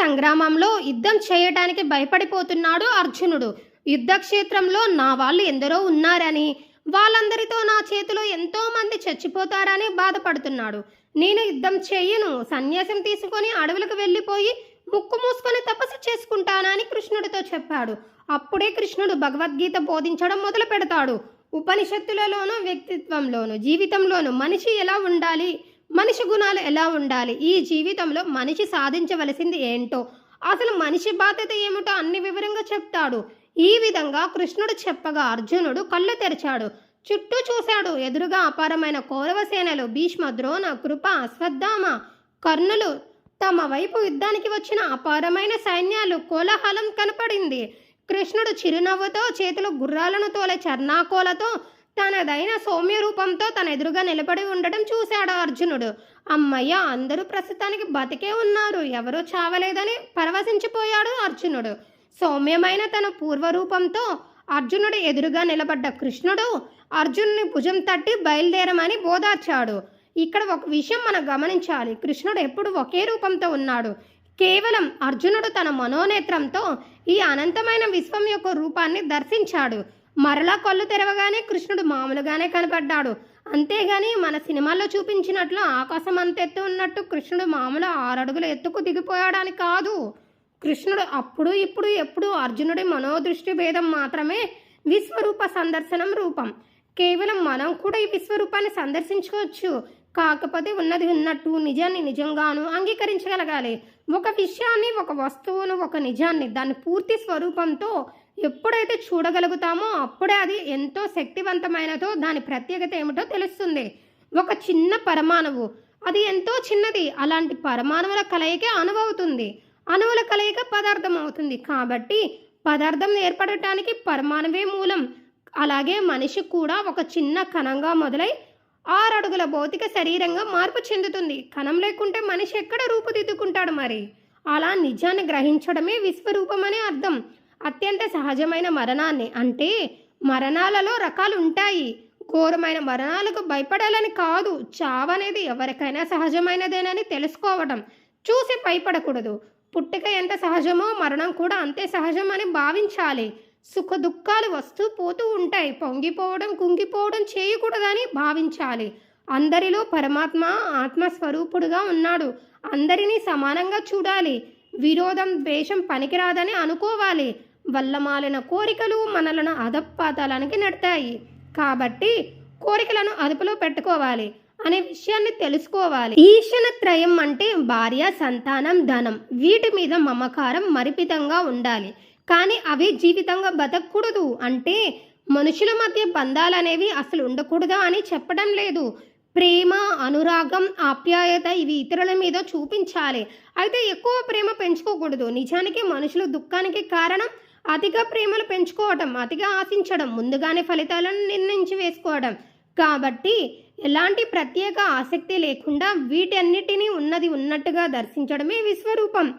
సంగ్రామంలో యుద్ధం చేయటానికి భయపడిపోతున్నాడు అర్జునుడు. యుద్ధ క్షేత్రంలో నా వాళ్ళు ఎందరో ఉన్నారని వాళ్ళందరితో నా చేతిలో ఎంతో మంది చచ్చిపోతారని బాధపడుతున్నాడు. నేను యుద్ధం చేయను సన్యాసం తీసుకొని అడవులకు వెళ్ళిపోయి ముక్కు మూసుకొని తపస్సు చేసుకుంటానని కృష్ణుడితో చెప్పాడు. అప్పుడే కృష్ణుడు భగవద్గీత బోధించడం మొదలు పెడతాడు ఉపనిషత్తులలోనూ వ్యక్తిత్వంలోనూ జీవితంలోనూ మనిషి ఎలా ఉండాలి? మనిషి గుణాలు ఎలా ఉండాలి? ఈ జీవితంలో మనిషి సాధించవలసింది ఏంటో? అసలు మనిషి బాధ్యత ఏమిటో అన్ని వివరంగా చెప్తాడు. ఈ విధంగా కృష్ణుడు చెప్పగా అర్జునుడు కళ్ళు తెరిచాడు. చుట్టూ చూశాడు. ఎదురుగా అపారమైన కౌరవ సేనలు భీష్మ ద్రోణ కృప అశ్వత్థామ కర్ణులు. తమ వైపు యుద్ధానికి వచ్చిన అపారమైన సైన్యాలు కోలాహలం కనపడింది. కృష్ణుడు చిరునవ్వుతో చేతిలో గుర్రాలను తోలే చర్నాకోలతో తనదైన సౌమ్య రూపంతో తన ఎదురుగా నిలబడి ఉండడం చూశాడు అర్జునుడు. అమ్మయ్య అందరూ ప్రస్తుతానికి బతికే ఉన్నారు. ఎవరూ చావలేదని పరవశించిపోయాడు అర్జునుడు. సౌమ్యమైన తన పూర్వరూపంతో అర్జునుడు ఎదురుగా నిలబడ్డ కృష్ణుడు అర్జునుని భుజం తట్టి బయలుదేరమని బోధార్చాడు ఇక్కడ ఒక విషయం మనం గమనించాలి. కృష్ణుడు ఎప్పుడు ఒకే రూపంతో ఉన్నాడు. కేవలం అర్జునుడు తన మనోనేత్రంతో ఈ అనంతమైన విశ్వం యొక్క రూపాన్ని దర్శించాడు. మరలా కళ్ళు తెరవగానే కృష్ణుడు మామూలుగానే కనపడ్డాడు. అంతేగాని మన సినిమాల్లో చూపించినట్లు ఆకాశం అంతెత్తు ఉన్నట్టు కృష్ణుడు మామూలు ఆరడుగుల ఎత్తుకు దిగిపోయాడని కాదు. కృష్ణుడు అప్పుడు ఇప్పుడు ఎప్పుడు అర్జునుడి మనోదృష్టి భేదం మాత్రమే విశ్వరూప సందర్శనం రూపం. కేవలం మనం కూడా ఈ విశ్వరూపాన్ని సందర్శించుకోవచ్చు. కాకపోతే ఉన్నది ఉన్నట్టు నిజాన్ని నిజంగాను అంగీకరించగలగాలి. ఒక విషయాన్ని ఒక వస్తువును ఒక నిజాన్ని దాని పూర్తి స్వరూపంతో ఎప్పుడైతే చూడగలుగుతామో అప్పుడే అది ఎంతో శక్తివంతమైనదో దాని ప్రత్యేకత ఏమిటో తెలుస్తుంది. ఒక చిన్న పరమాణువు. అది ఎంతో చిన్నది. అలాంటి పరమాణువుల కలయికే అనువవుతుంది అణువుల కలయిక పదార్థం అవుతుంది కాబట్టి పదార్థం ఏర్పడటానికి పరమాణువే మూలం. అలాగే మనిషి కూడా ఒక చిన్న కణంగా మొదలై ఆరు అడుగుల భౌతిక శరీరంగా మార్పు చెందుతుంది. కణం లేకుంటే మనిషి ఎక్కడ రూపుదిద్దుకుంటాడు మరి? అలా నిజాన్ని గ్రహించడమే విశ్వరూపం అత్యంత సహజమైన మరణాన్ని అంటే మరణాలలో రకాలు ఉంటాయి ఘోరమైన మరణాలకు భయపడాలని కాదు. చావనేది ఎవరికైనా సహజమైనదేనని తెలుసుకోవడం చూసి భయపడకూడదు. పుట్టుక ఎంత సహజమో మరణం కూడా అంతే సహజం అని భావించాలి. సుఖ దుఃఖాలు వస్తూ పోతూ ఉంటాయి. పొంగిపోవడం కుంగిపోవడం చేయకూడదని భావించాలి. అందరిలో పరమాత్మ ఆత్మస్వరూపుడుగా ఉన్నాడు. అందరినీ సమానంగా చూడాలి. విరోధం ద్వేషం పనికిరాదని అనుకోవాలి. వల్లమాలిన కోరికలు మనలను అధపాతాలానికి నెడతాయి. కాబట్టి కోరికలను అదుపులో పెట్టుకోవాలి అనే విషయాన్ని తెలుసుకోవాలి. ఈశన త్రయం అంటే భార్య సంతానం ధనం. వీటి మీద మమకారం మరిపితంగా ఉండాలి. కానీ అవి జీవితంగా బతకూడదు అంటే మనుషుల మధ్య బంధాలనేవి అసలు ఉండకూడదా అని చెప్పడం లేదు. ప్రేమ అనురాగం ఆప్యాయత ఇవి ఇతరుల మీద చూపించాలి. అయితే ఎక్కువ ప్రేమ పెంచుకోకూడదు. నిజానికి మనుషులు దుఃఖానికి కారణం అతిగా ప్రేమలు పెంచుకోవడం అతిగా ఆశించడం ముందుగానే ఫలితాలను నిర్ణయించి వేసుకోవడం. కాబట్టి ఎలాంటి ప్రత్యేక ఆసక్తి లేకుండా వీటన్నిటినీ ఉన్నది ఉన్నట్టుగా దర్శించడమే విశ్వరూపం.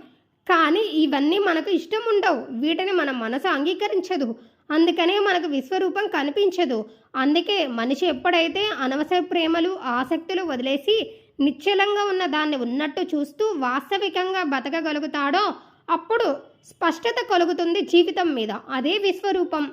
కానీ ఇవన్నీ మనకు ఇష్టం ఉండవు. వీటిని మన మనసు అంగీకరించదు. అందుకనే మనకు విశ్వరూపం కనిపించదు. అందుకే మనిషి ఎప్పుడైతే అనవసర ప్రేమలు ఆసక్తులు వదిలేసి నిశ్చలంగా ఉన్న దాన్ని ఉన్నట్టు చూస్తూ వాస్తవికంగా బతకగలుగుతాడో అప్పుడు స్పష్టత కలుగుతుంది జీవితం మీద. అదే విశ్వరూపం.